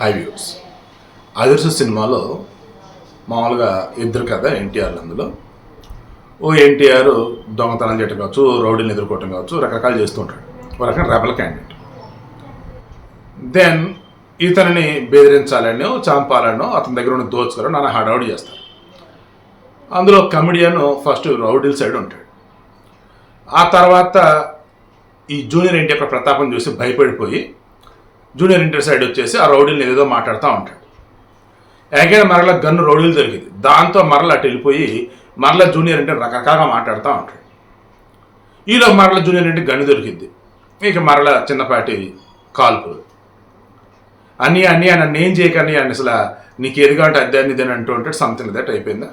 High views. Adarsh సినిమాలో మామూలుగా ఇద్దరు కదా ఎన్టీఆర్ అందులో. ఓ ఎన్టీఆర్ దొంగతనం చేయటం కావచ్చు రౌడీని ఎదుర్కోవటం కావచ్చు రకరకాలు చేస్తూ ఉంటాడు. ఒక రకం రెబల్ క్యాండిడేట్ దెన్ ఇతనిని బెదిరించాలనో చంపాలనో అతని దగ్గర ఉన్న దోచుకోవాలని నాన్న హడావుడి చేస్తారు. అందులో కమెడియన్ ఫస్ట్ రౌడీల సైడ్ ఉంటాడు. ఆ తర్వాత ఈ జూనియర్ ఎన్టీఆర్ ప్రతాపం చూసి భయపడిపోయి జూనియర్ ఇంటర్ సైడ్ వచ్చేసి ఆ రౌడీని ఏదో మాట్లాడుతూ ఉంటాడు. అగైన్ మరల గన్ను రౌడీలు దొరికింది దాంతో మరల అటు వెళ్ళిపోయి మరల జూనియర్ అంటే రకరకాలుగా మాట్లాడుతూ ఉంటాడు. ఈలో మరల జూనియర్ అంటే గన్ను దొరికింది ఇక మరల చిన్నపాటి కాల్పులు అన్నీ అన్నీ నన్ను ఏం చేయకని అని అసలు నీకు ఏది కావాలంటే అద్దె ఇదని అంటూ ఉంటాడు. సంథింగ్ దట్ అయిపోయిందా?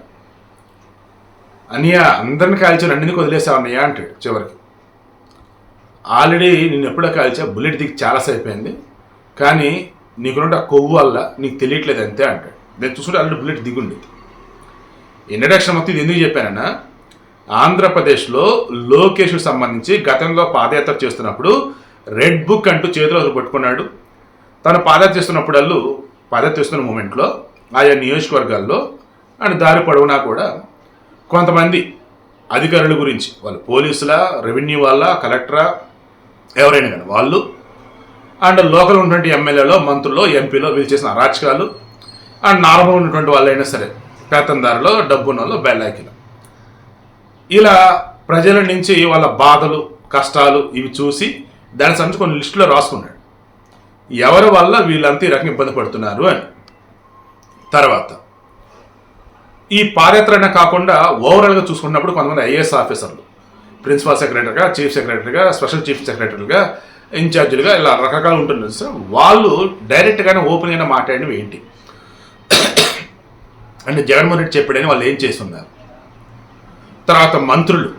అన్నయ్య అందరిని కాల్చి రెండింటికి వదిలేసావు అన్నయ్య అంటాడు చివరికి. ఆల్రెడీ నేను ఎప్పుడో కాల్చా బుల్లెట్ దిగి చాలాసేపు అయింది కానీ నీకున్న కొవ్వు వల్ల నీకు తెలియట్లేదు అంతే అంటాడు. నేను చూసుకుంటే ఆల్రెడీ బుల్లెట్ దిగుండేది. ఇంట్రడక్షన్ మొత్తం ఇది ఎందుకు చెప్పానన్నా ఆంధ్రప్రదేశ్లో లోకేష్కు సంబంధించి గతంలో పాదయాత్ర చేస్తున్నప్పుడు రెడ్ బుక్ అంటూ చేతిలో పట్టుకున్నాడు. తను పాదయాత్ర చేస్తున్నప్పుడల్లు పాదయాత్ర చేస్తున్న మూమెంట్లో ఆయా నియోజకవర్గాల్లో అండ్ దారి పొడవునా కూడా కొంతమంది అధికారుల గురించి వాళ్ళు పోలీసుల రెవెన్యూ వాళ్ళ కలెక్టరా ఎవరైనా కానీ వాళ్ళు అండ్ లోకల్ ఉన్నటువంటి ఎమ్మెల్యేలో మంత్రులు ఎంపీలో వీళ్ళు చేసిన అరాచకాలు. అండ్ నార్మల్ ఉన్నటువంటి వాళ్ళైనా సరే పేతందారులో డబ్బున్న వాళ్ళు బెల్లాకిలు. ఇలా ప్రజల నుంచి వాళ్ళ బాధలు కష్టాలు ఇవి చూసి దాని సంబంధించి కొన్ని లిస్టులో రాసుకున్నాడు. ఎవరి వల్ల వీళ్ళంతా ఈ రకంగా ఇబ్బంది పడుతున్నారు అని. తర్వాత ఈ పాదయాత్రనే కాకుండా ఓవరాల్గా చూసుకున్నప్పుడు కొంతమంది ఐఏఎస్ ఆఫీసర్లు ప్రిన్సిపల్ సెక్రటరీగా చీఫ్ సెక్రటరీగా స్పెషల్ చీఫ్ సెక్రటరీగా ఇన్ఛార్జీలుగా ఇలా రకరకాలు ఉంటుంది సార్. వాళ్ళు డైరెక్ట్గానే ఓపెన్గానే మాట్లాడినవి ఏంటి? అంటే జగన్మోహన్ రెడ్డి చెప్పాడని వాళ్ళు ఏం చేస్తున్నారు? తర్వాత మంత్రులు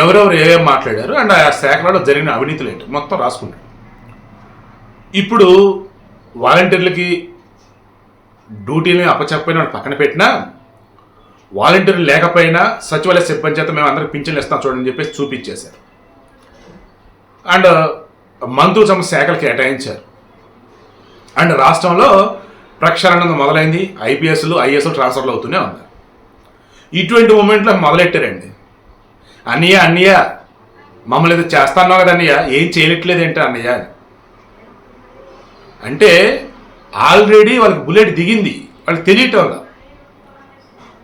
ఎవరెవరు ఏమేం మాట్లాడారు? అండ్ ఆ శాఖలలో జరిగిన అవినీతులు ఏంటి? మొత్తం రాసుకున్నాడు ఇప్పుడు వాలంటీర్లకి డ్యూటీని అప్పచెప్పైన వాళ్ళు పక్కన పెట్టినా వాలంటీర్లు లేకపోయినా సచివాలయ సిబ్బంది చేత మేము అందరికి పింఛన్లు ఇస్తాం చూడండి చెప్పేసి చూపించేశారు. అండ్ మంత్రులు తమ శాఖలు కేటాయించారు. అండ్ రాష్ట్రంలో ప్రక్షాళన మొదలైంది. ఐపీఎస్లు ఐఎస్లు ట్రాన్స్ఫర్లు అవుతూనే ఉన్నారు ఇటువంటి మూమెంట్లో మొదలెట్టారండి. అన్నయ్య అన్నయ్య మమ్మల్ని ఏదో చేస్తానో కదా అన్నయ్య? ఏం చేయట్లేదు ఏంటి అన్నయ్య? అంటే ఆల్రెడీ వాళ్ళకి బుల్లెట్ దిగింది. వాళ్ళకి తెలియటం వల్ల.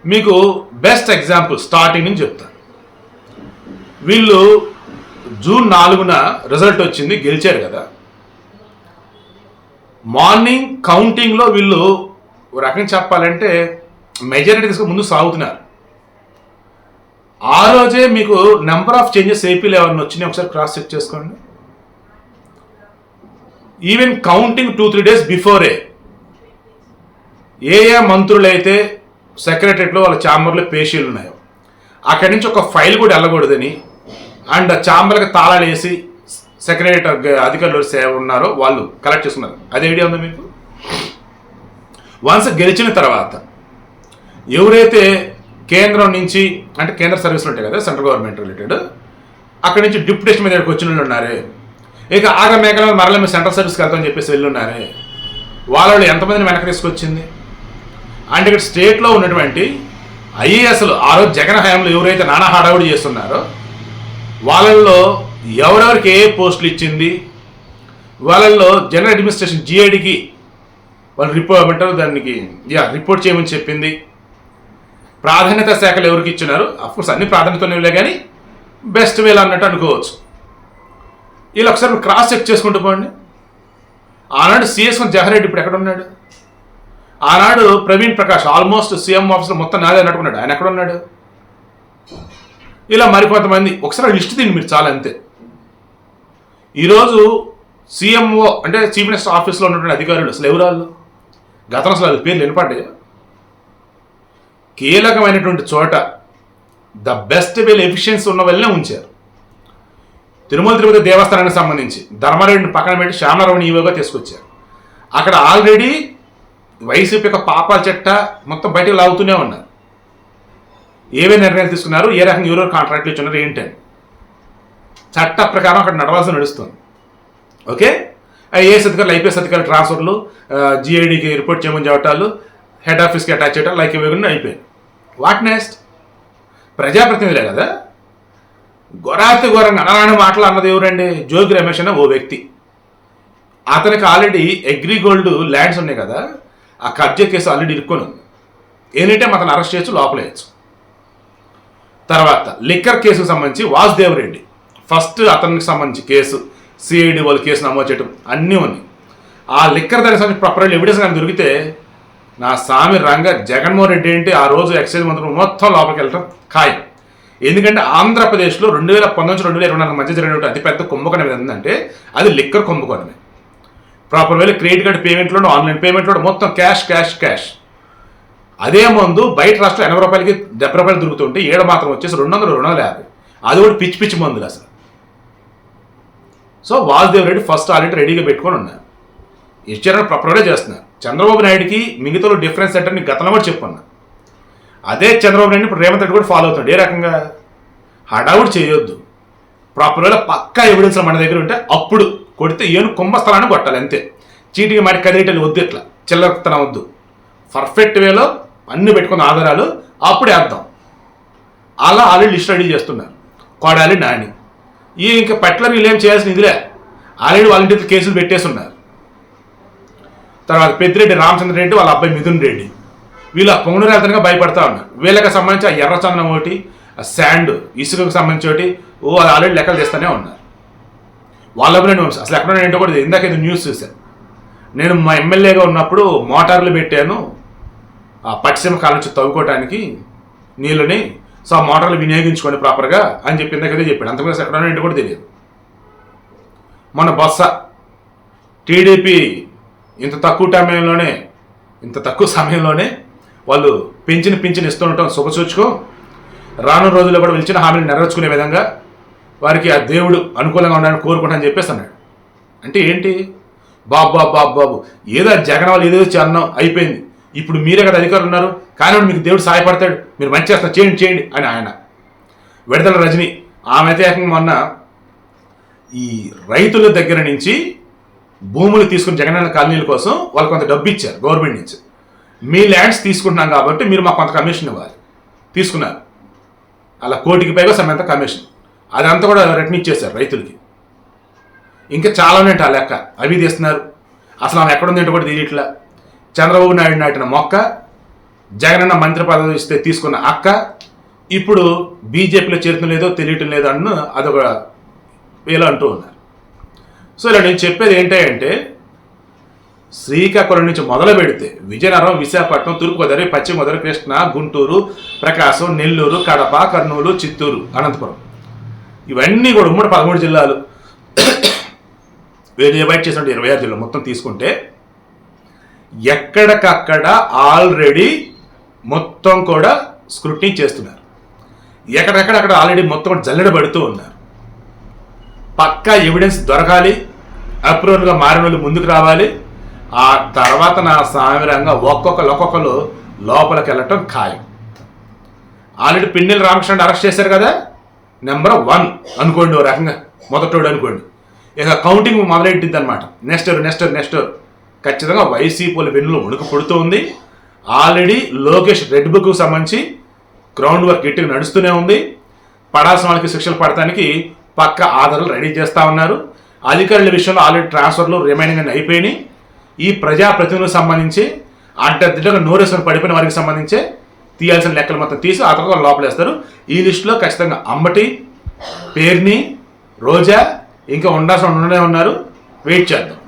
మీకు బెస్ట్ ఎగ్జాంపుల్ స్టార్టింగ్ నుంచి చెప్తాను. వీళ్ళు జూన్ నాలుగున రిజల్ట్ వచ్చింది గెలిచారు కదా. మార్నింగ్ కౌంటింగ్లో వీళ్ళు ఒక చెప్పాలంటే మెజారిటీ తీసుకుని ముందు సాగుతున్నారు. ఆ రోజే మీకు నెంబర్ ఆఫ్ చేంజెస్ ఏపీలో ఏమన్నా వచ్చినాయి. ఒకసారి క్రాస్ చెక్ చేసుకోండి. Even counting two three days before ఏ. ఏ మంత్రులైతే సెక్రటరీలో వాళ్ళ ఛాంబర్లో పేషీలు ఉన్నాయో అక్కడి నుంచి ఒక ఫైల్ కూడా వెళ్ళకూడదని అండ్ ఛాంబర్కి తాళాలు వేసి సెక్రటరీ అధికారులు సేవ ఉన్నారో వాళ్ళు కలెక్ట్ చేసుకున్నారు. అది ఐడియా ఉందా మీకు? వన్స్ గెలిచిన తర్వాత ఎవరైతే కేంద్రం నుంచి అంటే కేంద్ర సర్వీసులు ఉంటాయి కదా సెంట్రల్ గవర్నమెంట్ రిలేటెడ్ అక్కడి నుంచి డిప్యుటేషన్ మీద వచ్చిన వాళ్ళు ఉన్నారే. ఇక ఆగ మేకల మరల మేము సెంట్రల్ సర్వీస్కి వెళ్తామని చెప్పేసి వెళ్ళి ఉన్నారే. వాళ్ళు ఎంతమందిని వెనక తీసుకొచ్చింది? అంటే ఇక్కడ స్టేట్లో ఉన్నటువంటి ఐఏఎస్లు ఆ రోజు జగన్ హయాంలో ఎవరైతే నానా హడావుడి చేస్తున్నారో వాళ్ళల్లో ఎవరెవరికి ఏ పోస్టులు ఇచ్చింది? వాళ్ళల్లో జనరల్ అడ్మినిస్ట్రేషన్ జిఐడికి వాళ్ళు రిపోర్ట్ ఏమంటారు దానికి యా రిపోర్ట్ చేయమని చెప్పింది. ప్రాధాన్యత శాఖలు ఎవరికి ఇచ్చినారు? అఫ్కోర్స్ అన్ని ప్రాధాన్యతలు కానీ బెస్ట్ వేలు అన్నట్టు అనుకోవచ్చు. వీళ్ళు ఒకసారి క్రాస్ చెక్ చేసుకుంటూ పోండి. ఆనాడు సిఎస్ జవహర్ రెడ్డి ఇప్పుడు ఎక్కడ ఉన్నాడు ఆనాడు Praveen Prakash almost CM officer మొత్తం నాదే అన్నట్టుకున్నాడు. ఆయన ఎక్కడ ఉన్నాడు ఇలా మరికొంతమంది ఒకసారి లిస్ట్ తిండి మీరు చాలా అంతే. ఈరోజు సీఎంఓ అంటే చీఫ్ మినిస్టర్ ఆఫీస్లో ఉన్నటువంటి అధికారులు అసలు ఎవరు వాళ్ళు? గతంలో అసలు వాళ్ళ పేర్లు వినపడ్డాయి? కీలకమైనటువంటి చోట ద బెస్ట్ వెల్ ఎఫిషియన్సీ ఉన్న వల్లనే ఉంచారు. తిరుమల తిరుపతి దేవస్థానానికి సంబంధించి ధర్మారెడ్డిని పక్కన పెట్టి శ్యామరావుని ఈవోగా తీసుకొచ్చారు. అక్కడ ఆల్రెడీ వైసీపీ యొక్క పాపాల చెట్ట మొత్తం బయటకు లాగుతూనే ఉన్నారు. ఏవే నిర్ణయాలు తీసుకున్నారు? ఏ రకంగా ఎవరెవరు కాంట్రాక్ట్లు ఇచ్చున్నారు? అని. చట్ట ప్రకారం అక్కడ నడవాల్సి నడుస్తుంది. ఓకే? ఐఏఎస్ అధికారులు ఐపీఎస్ అధికారులు ట్రాన్స్ఫర్లు జిఐడికి రిపోర్ట్ చేయమని చెప్పటాలు హెడ్ ఆఫీస్కి అటాచ్ చేయడం లైక్ ఇవ్వకుండా అయిపోయాయి. వాట్ నెక్స్ట్ ప్రజాప్రతినిధులే కదా? గొరాతి ఘోరంగా అనరాని మాటలు అన్నది ఎవరండి? జోగి రమేష్ అనే ఓ వ్యక్తి. అతనికి ఆల్రెడీ అగ్రిగోల్డ్ ల్యాండ్స్ ఉన్నాయి కదా? ఆ కబ్జా కేసు ఆల్రెడీ ఇరుక్కొని ఉంది. ఎనీ టైం అతను అరెస్ట్ చేయొచ్చు లోపలేయచ్చు తర్వాత లిక్కర్ కేసుకు సంబంధించి వాసుదేవ్ రెడ్డి. ఫస్ట్ అతనికి సంబంధించి కేసు సిఐడి వాళ్ళు కేసు నమోదు చేయడం అన్నీ ఉన్నాయి. ఆ లిక్కర్ దానికి సంబంధించి ప్రాపర్ ఎవిడెన్స్ కానీ దొరికితే నా స్వామి రంగ జగన్మోహన్ రెడ్డి ఏంటి? ఆ రోజు ఎక్సైజ్ మంత్రులు మొత్తం లోపలికి వెళ్ళడం ఖాయం. ఎందుకంటే ఆంధ్రప్రదేశ్లో రెండు వేల పంతొమ్మిది రెండు వేల ఇరవై నాలుగు మధ్య జరిగినటువంటి అతిపెద్ద కుంభకోణం ఏంటంటే అది లిక్కర్ కుంభకోణమే. ప్రాపర్ వేళ క్రెడిట్ కార్డ్ పేమెంట్లో ఆన్లైన్ పేమెంట్లో మొత్తం క్యాష్ క్యాష్ క్యాష్ అదే మందు బయట రాష్ట్రం ఎనభై రూపాయలకి డెబ్బై రూపాయలు దొరుకుతుంటే ఏడు మాత్రం వచ్చేసి రెండు వందలు రెండు వందల యాభై. అది కూడా పిచ్చి పిచ్చి మందులు అసలు. So Vasudev Reddy first already రెడీగా పెట్టుకొని ఉన్నారు. ఇచ్చారని ప్రాపర్గా చేస్తున్నారు. చంద్రబాబు నాయుడుకి మిగతాలో డిఫరెన్స్ అంటే నీకు గతంలో కూడా చెప్పుకున్నా అదే చంద్రబాబు నాయుడు ఇప్పుడు రేవంత్ రెడ్డి కూడా ఫాలో అవుతున్నాడు. ఏ రకంగా? హడావుడు చేయొద్దు. ప్రాపర్గా పక్కా ఎవిడెన్స్ మన దగ్గర ఉంటే అప్పుడు కొడితే ఏను కుంభస్థలాన్ని కొట్టాలి అంతే. చీటికి మరి కదిలిటలు వద్దు ఇట్లా. చిల్లరతనం వద్దు. పర్ఫెక్ట్ వేలో అన్ని పెట్టుకున్న ఆధారాలు అప్పుడే వేద్దాం అలా ఆల్రెడీ లిస్ట్ రెడీ చేస్తున్నారు. కోడాలి నాని. ఈ ఇంకా పట్ల వీళ్ళు ఏం చేయాల్సిన ఇదిలే. ఆల్రెడీ వాళ్ళ కేసులు పెట్టేసి ఉన్నారు తర్వాత పెద్దిరెడ్డి రామచంద్ర రెడ్డి వాళ్ళ అబ్బాయి మిథున్ రెడ్డి. వీళ్ళు ఆ భయపడతా ఉన్నారు. వీళ్ళకి సంబంధించి ఆ ఎర్రచందనం ఒకటి ఆ శాండ్ ఇసుకకు సంబంధించి ఒకటి ఓ అది ఆల్రెడీ లెక్కలు చేస్తూనే ఉన్నారు. వాళ్ళ అసలు ఎక్కడ ఏంటో కూడా ఇందాక న్యూస్ చూశాను. నేను మా ఎమ్మెల్యేగా ఉన్నప్పుడు మోటార్లు పెట్టాను ఆ పట్టిసీమ కాలం నుంచి తవ్వుకోవటానికి నీళ్ళని సో ఆ మోటార్లు వినియోగించుకోండి ప్రాపర్గా అని చెప్పి ఇందాకదే చెప్పాడు. అంతకుముందు ఎక్కడ ఏంటో కూడా తెలియదు. మన బొత్స టీడీపీ ఇంత తక్కువ టైంలోనే ఇంత తక్కువ సమయంలోనే వాళ్ళు పెంచిన పింఛన్ ఇస్తుండటం శుభసూచకం రానున్న రోజుల్లో కూడా ఇచ్చిన హామీని నెరవేర్చుకునే విధంగా వారికి ఆ దేవుడు అనుకూలంగా ఉండాలని కోరుకుంటానని చెప్పేసి అన్నాడు. అంటే ఏంటి? బాబు బాబు బాబు బాబు. ఏదో జగన్ వాళ్ళు ఏదో అన్నాం అయిపోయింది. ఇప్పుడు మీరే కదా అధికారులు ఉన్నారు. కానీ మీకు దేవుడు సహాయపడతాడు. మీరు మంచి చేస్తారు చేయండి చేయండి అని ఆయన. విడతల రజని ఆమె అయితే ఏకంగా మొన్న ఈ రైతుల దగ్గర నుంచి భూములు తీసుకుని జగనన్న కాలనీల కోసం వాళ్ళు కొంత డబ్బు ఇచ్చారు గవర్నమెంట్ నుంచి. మీ ల్యాండ్స్ తీసుకుంటున్నాం కాబట్టి మీరు మాకు కొంత కమిషన్ ఇవ్వాలి. తీసుకున్నారు. అలా కోటికి పైగా సమంత కమిషన్ అదంతా కూడా రిటర్న్ ఇచ్చేశారు రైతులకి. ఇంకా చాలా ఉన్నాయి ఆ లెక్క. అవి తీస్తున్నారు. అసలు ఆమె ఎక్కడుంది ఏంటో కూడా తెలియట్లా. చంద్రబాబు నాయుడు నాటిన మొక్క జగనన్న మంత్రి పదవి ఇస్తే తీసుకున్న అక్క ఇప్పుడు బీజేపీలో చేరటం లేదో తెలియటం లేదో అన్న అదొక వేలో అంటూ ఉన్నారు. సో ఇలా నేను చెప్పేది ఏంటంటే శ్రీకాకుళం నుంచి మొదలు పెడితే విజయనగరం విశాఖపట్నం తూర్పుగోదావరి పశ్చిమ గోదావరి కృష్ణ గుంటూరు ప్రకాశం నెల్లూరు కడప కర్నూలు చిత్తూరు అనంతపురం. ఇవన్నీ కూడా ఉమ్మడి పదమూడు జిల్లాలు. వేరే బయట చేసిన ఇరవై ఆరు జిల్లాలు మొత్తం తీసుకుంటే ఎక్కడికక్కడ ఆల్రెడీ మొత్తం కూడా స్క్రూటినీ చేస్తున్నారు. ఎక్కడెక్కడ అక్కడ ఆల్రెడీ మొత్తం జల్లెడ పడుతూ ఉన్నారు. పక్కా ఎవిడెన్స్ దొరకాలి అప్రూవల్గా మారిన వాళ్ళు ముందుకు రావాలి. ఆ తర్వాత నా సామిరంగా ఒక్కొక్కరు ఒక్కొక్కరు లోపలికి వెళ్ళటం ఖాయం. ఆల్రెడీ పిన్నెల రామకృష్ణ అరెస్ట్ చేశారు కదా? నెంబర్ వన్ అనుకోండి ఓ రకంగా మొదటోడు అనుకోండి. ఇక కౌంటింగ్ మొదలెట్టింది అనమాట నెక్స్ట్ నెక్స్ట్ నెక్స్ట్. ఖచ్చితంగా వైసీపీల వెన్నులో వణుకు ఉంది ఆల్రెడీ లోకేష్ రెడ్ బుక్కు సంబంధించి గ్రౌండ్ వర్క్ ఇట్టుకు నడుస్తూనే ఉంది. పడాల్సిన వాళ్ళకి శిక్షలు పడటానికి పక్క ఆధారాలు రెడీ చేస్తూ ఉన్నారు. అధికారుల విషయంలో ఆల్రెడీ ట్రాన్స్ఫర్లు రిమైనింగ్ అని అయిపోయినాయి. ఈ ప్రజాప్రతినిధులకు సంబంధించి అడ్డదిడ్డగా నోరేసుకొని పడిపోయిన వారికి సంబంధించి తీయాల్సిన లెక్కలు మొత్తం తీసి ఆ తర్వాత లోపలేస్తారు. ఈ లిస్టులో ఖచ్చితంగా అమ్మటి పేర్ని రోజా ఇంకా ఉండాల్సిన ఉండనే ఉన్నారు. వెయిట్ చేద్దాం.